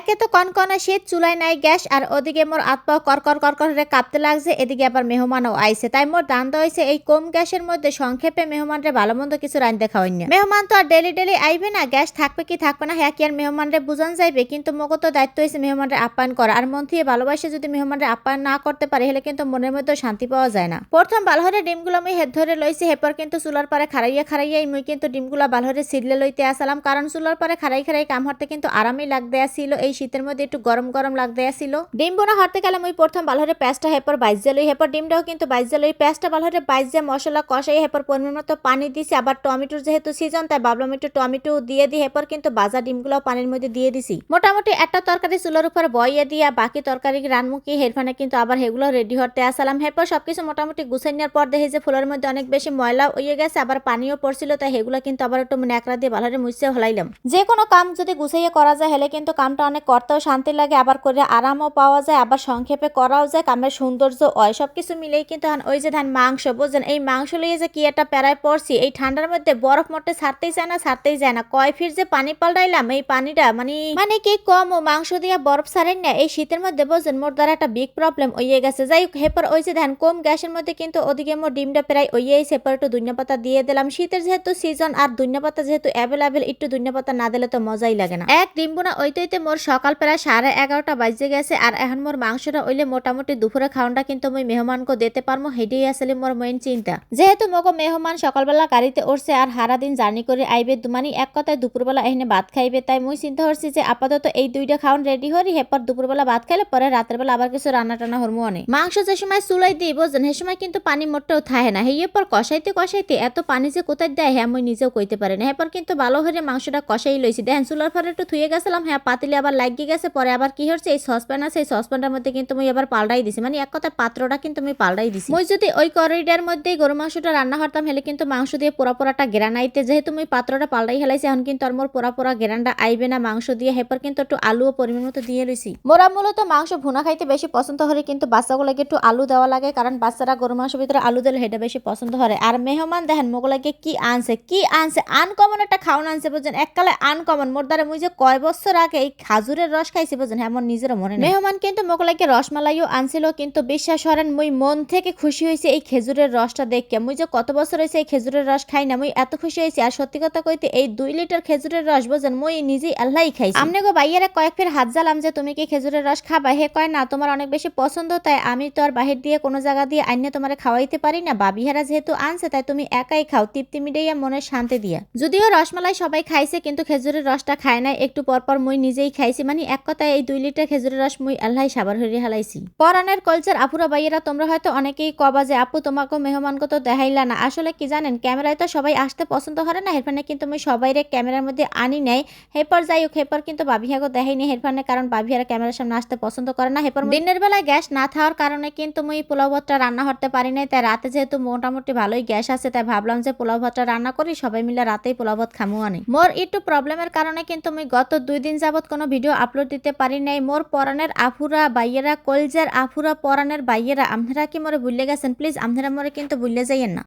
একে তো কনকনে শীত চুলাই নাই গ্যাস, আর ওদিকে মোর আত্মা করকর করকর করে কাঁপতে লাগছে, এদিকে আবার মেহমানও আইছে। তাই মোর দান্ত হয়েছে এই কম গ্যাসের মধ্যে সংক্ষেপে মেহমানরে ভালো মন্দ কিছু রান্ধতে খাওয়াই না মেহমান তো আর ডেলি ডেলি আইবে না, গ্যাস থাকবে কি থাকবে না হ্যাঁ কি আর মেহমানরে বুঝান যাইবে, কিন্তু মোকে তো দায়িত্ব হয়েছে মেহমানরে আপ্যায়ন করা। আর মন থেকে ভালোবাসে যদি মেহমানরে আপ্যায়ন না করতে পারে, হলে কিন্তু মনের মধ্যে শান্তি পাওয়া যায় না। প্রথম বালহরে ডিমগুলো আমি হেদ ধরে লইছি, হেপর কিন্তু চুলার পারে খারাইয়া খারাইয়াই মুই কিন্তু ডিমগুলা বালহরে সিডলে লইতে আসলাম, কারণ চুলার পারে খারাই খারাই কাম হরতে কিন্তু আরামই লাগতে আসিল এই শীতের মধ্যে একটু গরম গরম লাগতে আসিল। ডিম বোনা হরতে গেলে মুই প্রথম বালহরে পেঁয়াজটা হেপর বাইজে লই, হেপর ডিমটাও কিন্তু বাইজে লই। পেঁয়াজটা বালহরে বাইজে, মশলা কষাই হেপর পরিমাণ মতো পানি দিছি। আবার টমেটোর যেহেতু সিজন তাই ভাবলাম একটু টমেটো দিয়ে দিই হেপর, কিন্তু বাজা ডিমগুলো পানির মধ্যে দিয়ে দিছি। মোটামুটি একটা তরকারি চুলার উপর বইয়ে দিয়া, বাকি তরকারি রানমুখী হেরফানে কিন্তু আবার সেগুলো রেডি হতে আসলাম। হেপর সবকিছু মোটামুটি গুছাই নেওয়ার পর দেখি যে ফুলের মধ্যে অনেক বেশি ময়লা হয়ে গেছে, আবার পানিও পড়ছিল, তাই সেগুলো কিন্তু আবার একটু ন্যাকড়া দিয়ে ভালোরে মুছে হলাইলাম যে কোনো কাম যদি গুছাইয়ে করা যায়, হলে কিন্তু কামটা অনেক করতেও শান্তি লাগে, আবার করে আরামও পাওয়া যায়, আবার সংক্ষেপে করাও যায় কামের সৌন্দর্য হয় সবকিছু মিলেই কিন্তু ওই যে ধান মাংস, বুঝছেন? এই মাংস লিয়ে যে কি একটা প্যারায় পড়ছি, এই ঠান্ডার মধ্যে বরফ মোটে ছাড়তেই যায় না, ছাড়তেই যায় না। কয় ফির যে পানি পাল্টাইলাম, এই পানিটা মানে মানে কি কম ও মাংস দিয়া বরফ ছাড়েন না, এই শীতের মধ্যে বুঝছেন, মোর দ্বারা একটা বিগ প্রবলেম হয়ে গেছে। যাই হোক হেপর ওই যে ধান কম গ্যাসের মধ্যে কিন্তু ওদিকে মোর ডিমটা প্রায় ওইয়েই সেপার একটু দুনিয়া পাতা দিয়ে দিলাম। শীতের যেহেতু সিজন আর দুনিয়া পাতা যেহেতু অ্যাভেলেবেল একটু দুনিয়া পাতা না দিলে তো মজাই লাগে না। এক ডিম বোনা ওইতে মোর সকাল প্রায় সাড়ে এগারোটা বাজে গেছে আর এখন মোর মাংসটা ওইলে মোটামুটি দুপুরে খাওয়ানটা কিন্তু মই মেহমানকে দিতে পারব হেডেই আসলে মোর মেইন চিন্তা। যেহেতু মগো মেহমান সকালবেলা গাড়িতে উঠছে আর হারা দিন জার্নি করে আইবে মানে এক কথায় দুপুরবেলা এখানে ভাত খাইবে, তাই মুই চিন্তা করছি যে আপাতত এই দুইটা খাওয়ান রেডি হরি হেপর দুপুরবেলা ভাত খাইলে পরে রাতের বেলা আবার কিছু রান্না টানা হরমো অনেক। মাংস যে সময় চুলাই দিই বোঝেন সে সময় কিন্তু পানি মোটেও থাহে না। হেয়ে পর কষাইতে কষাইতে এত পানি যে কোথায় দেয় হ্যাঁ মই নিজেও কইতে পারি না। হেপর কিন্তু ভালো হয়ে মাংসটা কষাই লইছি। দেখেন চুলার ফলে একটু থুয়ে গেছিলাম হ্যাঁ পাতিলে আবার লাগিয়ে গেছে, পরে আবার কি হচ্ছে? এই সসপ্যান আছে, এই সসপ্যানটার মধ্যে কিন্তু মই আবার পাল্টাই দিছি। মানে এক কথা পাত্রটা কিন্তু আমি পাল্টাই দিছি। মই যদি ওই করিডার মধ্যেই গরু মাংসটা রান্না করতাম হলে কিন্তু মাংস দিয়ে পোড়া পোড়াটা গেরান আইতে যেহেতু মই পাত্রটা পাল্টাই হেলাইছি এখন কিন্তু আর মোর পোড়া পোড়া গেরানটা আইবে না, মাংস দিয়ে। হেপর কিন্তু একটু আলুও পরিমাণ মতো দিয়ে লইছি মোরা মূলত মাংস ভুনা খাইতে বেশি পছন্দ করে, কিন্তু বাচ্চাগুলোকে একটু আলু দেওয়া লাগে, কারণ বাচ্চারা গরু মাংসের ভিতরে আলু দিলে সেটা বেশি পছন্দ করে। আর মেহমান দেখেন মোগলাকে কি আনছে কি আনছে? আনকমন একটা খাওয়ান আনছে, বুঝছেন? এককালে আনকমন মোর দ্বারা মুই যে কয় বছর আগে এই খাজুরের রস খাইছি বুঝছেন হ্যাঁ আমার নিজেরও মনে নেই। মেহমান কিন্তু মোগলাকে রসমালাইও আনছিল কিন্তু বিশ্বাস করেন মুই মন থেকে খুশি হয়েছে এই খেজুরের রসটা দেখে। মুই যে কত বছর হয়েছে এই খেজুরের রস খাই না মুই এত খুশি হয়েছি। আর সত্যি কথা কইতে এই দুই লিটার খেজুরের রস বোঝেন মুই নিজেই আল্লাহই খাইছি। আমনে গো বাইয়েরা কয়েক ফের হাত জ্বালাম যে তুমি কি খেজুরের রস খাবা? হে কয় না তোমার অনেক বেশি পছন্দ তাই আমি তো আর বাহির দিয়ে কোনো জায়গা দিয়ে আইনে তোমার খাওয়াইতে পারি না। বাবিহারা যেহেতু আনছে তাই তুমি একাই খাও তৃপ্তি মিটাইয়া মনের শান্তি দিয়া। যদিও রসমালাই সবাই খাইছে কিন্তু খেজুরের রসটা খায় নাই। একটু পরপর পর মুই নিজেই খাইছি মানে এক কথায় এই দুই লিটার খেজুরের রস মুই আল্লাহ সাবার হরি হালাইছি। পরানের কলচার আপুরা বাইয়েরা তোমরা হয়তো অনেকেই কবা যে, আপু তোমাকে মেহমানকে তো দেখাইলা না। আসলে কি জানেন, ক্যামেরায় তো সবাই আসতে পছন্দ করে না হেরফানে কিন্তু মুই সবাইরে ক্যামেরার মধ্যে আনি নাই। হেপর যাই হোক, হেপর কিন্তু বাবিহাকে দেখাইনি হেরফানে কারণ বাবিহারা ক্যামেরার সামনে আসতে পছন্দ করে না। হেপর দিনের বেলায় গ্যাস না থাকার কারণে কিন্তু মুই পোলাও ভাতটা রান্না করতে পারি নাই। তাই রাতে যেহেতু মোটামুটি ভালোই গ্যাস আছে, তাই ভাবলাম যে, পোলাও ভাতটা রান্না করি, সবাই মিলে রাতেই পোলাও ভাত খামু আনি। মোর একটু প্রবলেমের কারণে কিন্তু মুই গত দুই দিন যাবত কোনো আপলোড দিতে পারি নাই। মোর পরাণের আফুরা বাইয়েরা, কলজার আফুরা পরাণের বাইয়েরা আপনারা কি মোরে ভুলে গেছেন? প্লিজ আপনারা মোরে কিন্তু ভুলে যাইয়েন না।